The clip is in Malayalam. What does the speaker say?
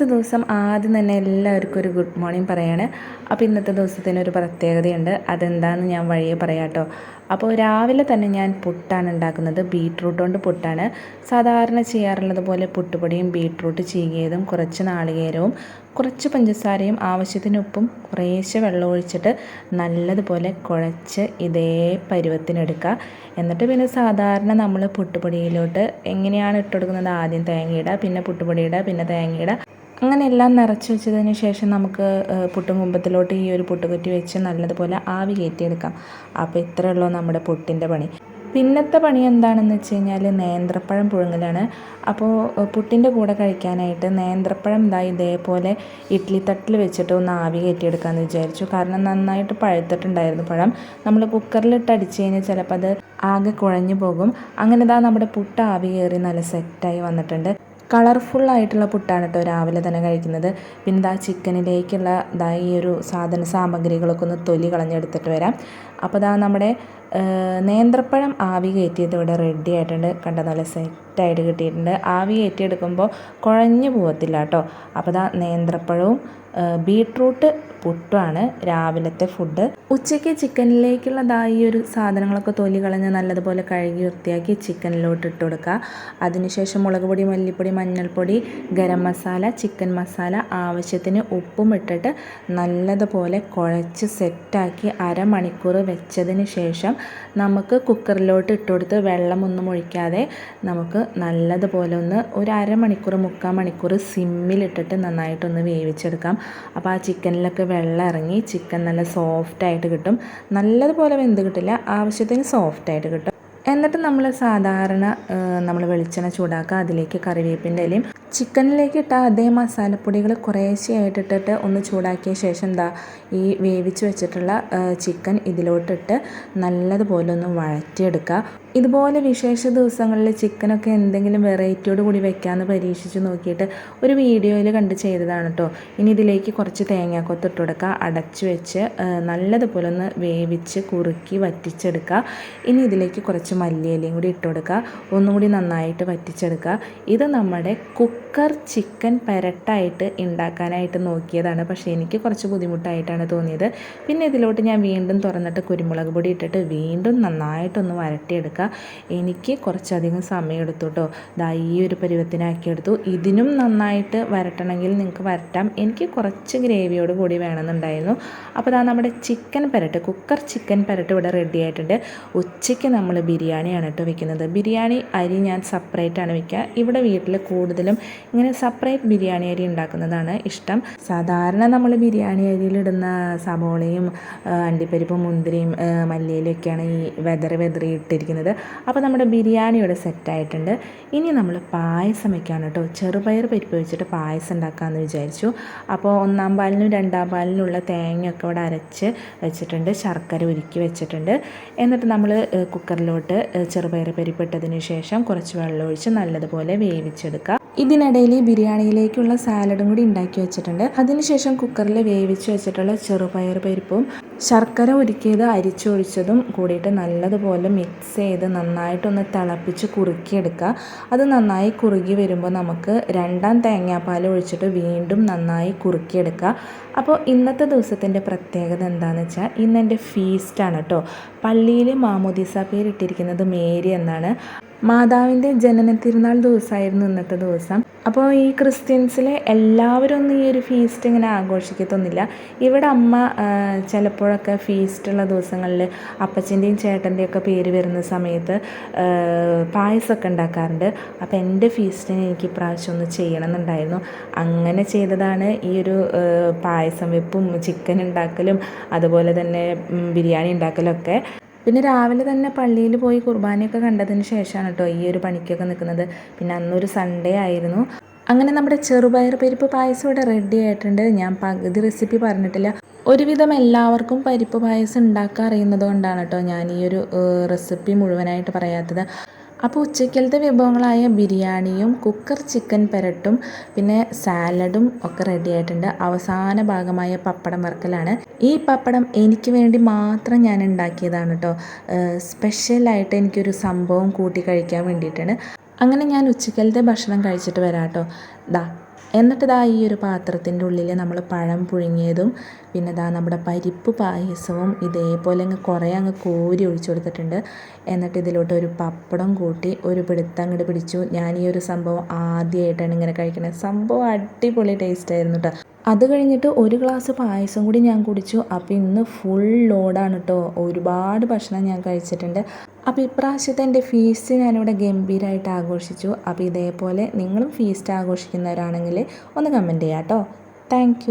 ഇന്നത്തെ ദിവസം ആദ്യം തന്നെ എല്ലാവർക്കും ഒരു ഗുഡ് മോർണിംഗ് പറയാണ്. അപ്പോൾ ഇന്നത്തെ ദിവസത്തിന് ഒരു പ്രത്യേകതയുണ്ട്. അതെന്താണെന്ന് ഞാൻ വഴിയെ പറയാട്ടോ. അപ്പോൾ രാവിലെ തന്നെ ഞാൻ പുട്ടാണ് ഉണ്ടാക്കുന്നത്. ബീട്രൂട്ട് കൊണ്ട് പുട്ടാണ്. സാധാരണ ചെയ്യാറുള്ളത് പോലെ പുട്ടുപൊടിയും ബീട്രൂട്ട് ചീകിയതും കുറച്ച് നാളികേരവും കുറച്ച് പഞ്ചസാരയും ആവശ്യത്തിന് ഉപ്പും കുറേശ്ശെ വെള്ളം ഒഴിച്ചിട്ട് നല്ലതുപോലെ കുഴച്ച് ഇതേ പരുവത്തിനെടുക്കുക. എന്നിട്ട് പിന്നെ സാധാരണ നമ്മൾ പുട്ടുപൊടിയിലോട്ട് എങ്ങനെയാണ് ഇട്ട് കൊടുക്കുന്നത്? ആദ്യം തേങ്ങയിടുക പിന്നെ പുട്ടുപൊടിയിടുക പിന്നെ തേങ്ങയിടുക അങ്ങനെ എല്ലാം നിറച്ച് വെച്ചതിന് ശേഷം നമുക്ക് പുട്ടും കുമ്പത്തിലോട്ട് ഈ ഒരു പുട്ടുകുറ്റി വെച്ച് നല്ലതുപോലെ ആവി കയറ്റിയെടുക്കാം. അപ്പോൾ ഇത്രയേ ഉള്ളൂ നമ്മുടെ പുട്ടിന്റെ പണി. പിന്നത്തെ പണി എന്താണെന്ന് വെച്ച് കഴിഞ്ഞാൽ നേന്ത്രപ്പഴം പുഴുങ്ങലാണ്. അപ്പോൾ പുട്ടിന്റെ കൂടെ കഴിക്കാനായിട്ട് നേന്ത്രപ്പഴം ഇതാ ഇതേപോലെ ഇഡ്ഡലി തട്ടിൽ വെച്ചിട്ട് ഒന്ന് ആവി കയറ്റിയെടുക്കാമെന്ന് വിചാരിച്ചു. കാരണം നന്നായിട്ട് പഴുത്തിട്ടുണ്ടായിരുന്നു പഴം. നമ്മൾ കുക്കറിലിട്ട് അടിച്ച് കഴിഞ്ഞാൽ ചിലപ്പോൾ അത് ആകെ കുഴഞ്ഞു പോകും. അങ്ങനെ ഇതാ നമ്മുടെ പുട്ട് ആവി കയറി നല്ല സെറ്റായി വന്നിട്ടുണ്ട്. കളർഫുള്ളായിട്ടുള്ള പുട്ടാണ് കേട്ടോ രാവിലെ തന്നെ കഴിക്കുന്നത്. പിന്നെ ദാ ചിക്കനിലേക്കുള്ള ദാ ഈ ഒരു സാധന സാമഗ്രികളൊക്കെ ഒന്ന് തൊലി കളഞ്ഞെടുത്തിട്ട് വരാം. അപ്പോൾ ദാ നമ്മുടെ നേന്ത്രപ്പഴം ആവി കയറ്റിയത് ഇവിടെ റെഡി ആയിട്ടുണ്ട്. കണ്ട നല്ല സെറ്റായിട്ട് കിട്ടിയിട്ടുണ്ട്. ആവി കയറ്റിയെടുക്കുമ്പോൾ കുഴഞ്ഞു പോകത്തില്ല കേട്ടോ അപ്പോൾ ദാ നേന്ത്രപ്പഴവും ബീട്രൂട്ട് പുട്ടുമാണ് രാവിലത്തെ ഫുഡ് ഉച്ചയ്ക്ക് ചിക്കനിലേക്കുള്ളതായി ഒരു സാധനങ്ങളൊക്കെ തൊലി കളഞ്ഞ് നല്ലതുപോലെ കഴുകി വൃത്തിയാക്കി ചിക്കനിലോട്ട് ഇട്ട് കൊടുക്കുക. അതിനുശേഷം മുളക് പൊടി മല്ലിപ്പൊടി മഞ്ഞൾപ്പൊടി ഗരം മസാല ചിക്കൻ മസാല ആവശ്യത്തിന് ഉപ്പും ഇട്ടിട്ട് നല്ലതുപോലെ കുഴച്ച് സെറ്റാക്കി അരമണിക്കൂർ വെച്ചതിന് ശേഷം നമുക്ക് കുക്കറിലോട്ട് ഇട്ട് കൊടുത്ത് വെള്ളമൊന്നും ഒഴിക്കാതെ നമുക്ക് നല്ലതുപോലെ ഒന്ന് ഒരു അരമണിക്കൂർ മുക്കാൽ മണിക്കൂർ സിമ്മിലിട്ടിട്ട് നന്നായിട്ടൊന്ന് വേവിച്ചെടുക്കാം. അപ്പോൾ ആ ചിക്കനിലൊക്കെ വെള്ളം ഇറങ്ങി ചിക്കൻ നല്ല സോഫ്റ്റ് ആയിട്ട് കിട്ടും. നല്ലതുപോലെ വെന്ത് കിട്ടില്ല ആവശ്യത്തിന് സോഫ്റ്റ് ആയിട്ട് കിട്ടും. എന്നിട്ട് നമ്മൾ സാധാരണ നമ്മൾ വെളിച്ചെണ്ണ ചൂടാക്കുക അതിലേക്ക് കറിവേപ്പിന്റെ ഇലയും ചിക്കനിലേക്ക് ഇട്ട അതേ മസാലപ്പൊടികൾ കുറേശ്ശെയായിട്ട് ഇട്ടിട്ട് ഒന്ന് ചൂടാക്കിയ ശേഷം എന്താ ഈ വേവിച്ച് വെച്ചിട്ടുള്ള ചിക്കൻ ഇതിലോട്ടിട്ട് നല്ലതുപോലെ ഒന്ന് വഴറ്റിയെടുക്കുക. ഇതുപോലെ വിശേഷ ദിവസങ്ങളിൽ ചിക്കനൊക്കെ എന്തെങ്കിലും വെറൈറ്റിയോട് കൂടി വെക്കാമെന്ന് പരീക്ഷിച്ച് നോക്കിയിട്ട് ഒരു വീഡിയോയിൽ കണ്ട് ചെയ്തതാണ് കേട്ടോ ഇനി ഇതിലേക്ക് കുറച്ച് തേങ്ങാക്കൊത്ത് ഇട്ട് കൊടുക്കുക അടച്ചു വെച്ച് നല്ലതുപോലെ ഒന്ന് വേവിച്ച് കുറുക്കി വറ്റിച്ചെടുക്കുക ഇനി ഇതിലേക്ക് കുറച്ച് മല്ലിയിലയും കൂടി ഇട്ട് കൊടുക്കുക ഒന്നും കൂടി നന്നായിട്ട് വറ്റിച്ചെടുക്കുക ഇത് നമ്മുടെ കുക്കർ ചിക്കൻ പെരട്ടായിട്ട് ഉണ്ടാക്കാനായിട്ട് നോക്കിയതാണ്. പക്ഷേ എനിക്ക് കുറച്ച് ബുദ്ധിമുട്ടായിട്ടാണ് തോന്നിയത്. പിന്നെ ഇതിലോട്ട് ഞാൻ വീണ്ടും തുറന്നിട്ട് കുരുമുളക് പൊടി ഇട്ടിട്ട് വീണ്ടും നന്നായിട്ടൊന്ന് വരട്ടിയെടുക്കുക എനിക്ക് കുറച്ചധികം സമയം എടുത്തു കേട്ടോ. ദാ ഈ ഒരു പരുവത്തിനാക്കിയെടുത്തു ഇതിനും നന്നായിട്ട് വരട്ടണമെങ്കിൽ നിങ്ങൾക്ക് വരട്ടാം. എനിക്ക് കുറച്ച് ഗ്രേവിയോട് കൂടി വേണമെന്നുണ്ടായിരുന്നു. അപ്പോൾ ദാ നമ്മുടെ ചിക്കൻ പെരട്ട് കുക്കർ ചിക്കൻ പെരട്ട് ഇവിടെ റെഡി ആയിട്ടുണ്ട്. ഉച്ചയ്ക്ക് നമ്മൾ ബിരിയാണിയാണ് കേട്ടോ വെക്കുന്നത്. ബിരിയാണി അരി ഞാൻ സെപ്പറേറ്റ് ആണ് വെക്കുക. ഇവിടെ വീട്ടിൽ കൂടുതലും ഇങ്ങനെ സെപ്പറേറ്റ് ബിരിയാണി അരി ഉണ്ടാക്കുന്നതാണ് ഇഷ്ടം. സാധാരണ നമ്മൾ ബിരിയാണി അരിയിലിടുന്ന സബോളയും അണ്ടിപ്പരിപ്പും മുന്തിരിയും മല്ലിയിലൊക്കെയാണ് ഈ വെതറി വെതറി ഇട്ടിരിക്കുന്നത് അപ്പോൾ നമ്മുടെ ബിരിയാണി ഇവിടെ സെറ്റായിട്ടുണ്ട് ഇനി നമ്മൾ പായസം വെക്കുകയാണ് കേട്ടോ. ചെറുപയർ പരിപ്പ് വെച്ചിട്ട് പായസം ഉണ്ടാക്കാമെന്ന് വിചാരിച്ചു. അപ്പോൾ ഒന്നാം പാലിനും രണ്ടാം പാലിനുള്ള തേങ്ങയൊക്കെ ഇവിടെ അരച്ച് വെച്ചിട്ടുണ്ട്. ശർക്കര ഉരുക്കി വെച്ചിട്ടുണ്ട്. എന്നിട്ട് നമ്മൾ കുക്കറിലോട്ട് ചെറുപയർ പരിപ്പിട്ടതിന് ശേഷം കുറച്ച് വെള്ളം ഒഴിച്ച് നല്ലതുപോലെ വേവിച്ചെടുക്കുക ഇതിനിടയിൽ ബിരിയാണിയിലേക്കുള്ള സാലഡും കൂടി ഉണ്ടാക്കി വെച്ചിട്ടുണ്ട്. അതിനുശേഷം കുക്കറിൽ വേവിച്ച് വെച്ചിട്ടുള്ള ചെറുപയർ പരിപ്പും ശർക്കര ഉരുക്കിയത് അരിച്ചൊഴിച്ചതും കൂടിയിട്ട് നല്ലതുപോലെ മിക്സ് ചെയ്ത് നന്നായിട്ടൊന്ന് തിളപ്പിച്ച് കുറുക്കിയെടുക്കുക. അത് നന്നായി കുറുകി വരുമ്പോൾ നമുക്ക് രണ്ടാം തേങ്ങാപ്പാൽ ഒഴിച്ചിട്ട് വീണ്ടും നന്നായി കുറുക്കിയെടുക്കുക. അപ്പോൾ ഇന്നത്തെ ദിവസത്തിന്റെ പ്രത്യേകത എന്താണെന്ന് വെച്ചാൽ ഇന്ന് എന്റെ ഫീസ്റ്റാണ് കേട്ടോ. പള്ളിയിൽ മാമോദീസ പേരിട്ടിരിക്കുന്നത് മേരി എന്നാണ്. മാതാവിന്റെ ജനന തിരുനാൾ ദിവസമായിരുന്നു ഇന്നത്തെ ദിവസം. അപ്പോൾ ഈ ക്രിസ്ത്യൻസിലെ എല്ലാവരും ഒന്നും ഈ ഒരു ഫീസ്റ്റ് ഇങ്ങനെ ആഘോഷിക്കത്തൊന്നുമില്ല. ഇവിടെ അമ്മ ചിലപ്പോഴൊക്കെ ഫീസ്റ്റുള്ള ദിവസങ്ങളിൽ അപ്പച്ചന്റെയും ചേട്ടന്റെയും ഒക്കെ പേര് വരുന്ന സമയത്ത് പായസമൊക്കെ ഉണ്ടാക്കാറുണ്ട്. അപ്പോൾ എന്റെ ഫീസ്റ്റിന് എനിക്ക് ഇപ്രാവശ്യം ഒന്ന് ചെയ്യണമെന്നുണ്ടായിരുന്നു. അങ്ങനെ ചെയ്തതാണ് ഈ ഒരു പായസം വെപ്പും ചിക്കൻ ഉണ്ടാക്കലും അതുപോലെ തന്നെ ബിരിയാണി ഉണ്ടാക്കലൊക്കെ. പിന്നെ രാവിലെ തന്നെ പള്ളിയിൽ പോയി കുർബാനയൊക്കെ കണ്ടതിന് ശേഷമാണ് കേട്ടോ ഈ ഒരു പണിക്കൊക്കെ നിൽക്കുന്നത്. പിന്നെ അന്നൊരു സൺഡേ ആയിരുന്നു. അങ്ങനെ നമ്മുടെ ചെറുപയർ പരിപ്പ് പായസം ഇവിടെ റെഡി ആയിട്ടുണ്ട്. ഞാൻ പകുതി റെസിപ്പി പറഞ്ഞിട്ടില്ല. ഒരുവിധം എല്ലാവർക്കും പരിപ്പ് പായസം ഉണ്ടാക്കാൻ അറിയുന്നത് കൊണ്ടാണ് കേട്ടോ ഞാൻ ഈ ഒരു റെസിപ്പി മുഴുവനായിട്ട് പറയാത്തത്. അപ്പോൾ ഉച്ചയ്ക്കലത്തെ വിഭവങ്ങളായ ബിരിയാണിയും കുക്കർ ചിക്കൻ പെരട്ടും പിന്നെ സാലഡും ഒക്കെ റെഡി ആയിട്ടുണ്ട്. അവസാന ഭാഗമായ പപ്പടം വറുക്കലാണ്. ഈ പപ്പടം എനിക്ക് വേണ്ടി മാത്രം ഞാൻ ഉണ്ടാക്കിയതാണ് കേട്ടോ സ്പെഷ്യലായിട്ട് എനിക്കൊരു സംഭവം കൂട്ടി കഴിക്കാൻ വേണ്ടിയിട്ടാണ്. അങ്ങനെ ഞാൻ ഉച്ചക്കലത്തെ ഭക്ഷണം കഴിച്ചിട്ട് വരാം കേട്ടോ ദാ എന്നിട്ട് ഇതാ ഈ ഒരു പാത്രത്തിന്റെ ഉള്ളിൽ നമ്മൾ പഴം പുഴുങ്ങിയതും പിന്നെ ഇതാ നമ്മുടെ പരിപ്പ് പായസവും ഇതേപോലെ അങ്ങ് കുറേ അങ്ങ് കോരി ഒഴിച്ചു കൊടുത്തിട്ടുണ്ട്. എന്നിട്ട് ഇതിലോട്ട് ഒരു പപ്പടം കൂട്ടി ഒരു പിടുത്തം അങ്ങോട്ട് പിടിച്ചു. ഞാൻ ഈ ഒരു സംഭവം ആദ്യമായിട്ടാണ് ഇങ്ങനെ കഴിക്കുന്നത് സംഭവം അടിപൊളി ടേസ്റ്റ് ആയിരുന്നു കേട്ടോ അത് കഴിഞ്ഞിട്ട് ഒരു ഗ്ലാസ് പായസം കൂടി ഞാൻ കുടിച്ചു. അപ്പോൾ ഇന്ന് ഫുൾ ലോഡാണ് കേട്ടോ ഒരുപാട് ഭക്ഷണം ഞാൻ കഴിച്ചിട്ടുണ്ട്. അപ്പോൾ ഇപ്രാവശ്യത്തെ എന്റെ ഫീസ്റ്റ് ഞാനിവിടെ ഗംഭീരമായിട്ട് ആഘോഷിച്ചു. അപ്പോൾ ഇതേപോലെ നിങ്ങളും ഫീസ്റ്റ് ആഘോഷിക്കുന്നവരാണെങ്കിൽ ഒന്ന് കമന്റ് ചെയ്യാം കേട്ടോ. താങ്ക്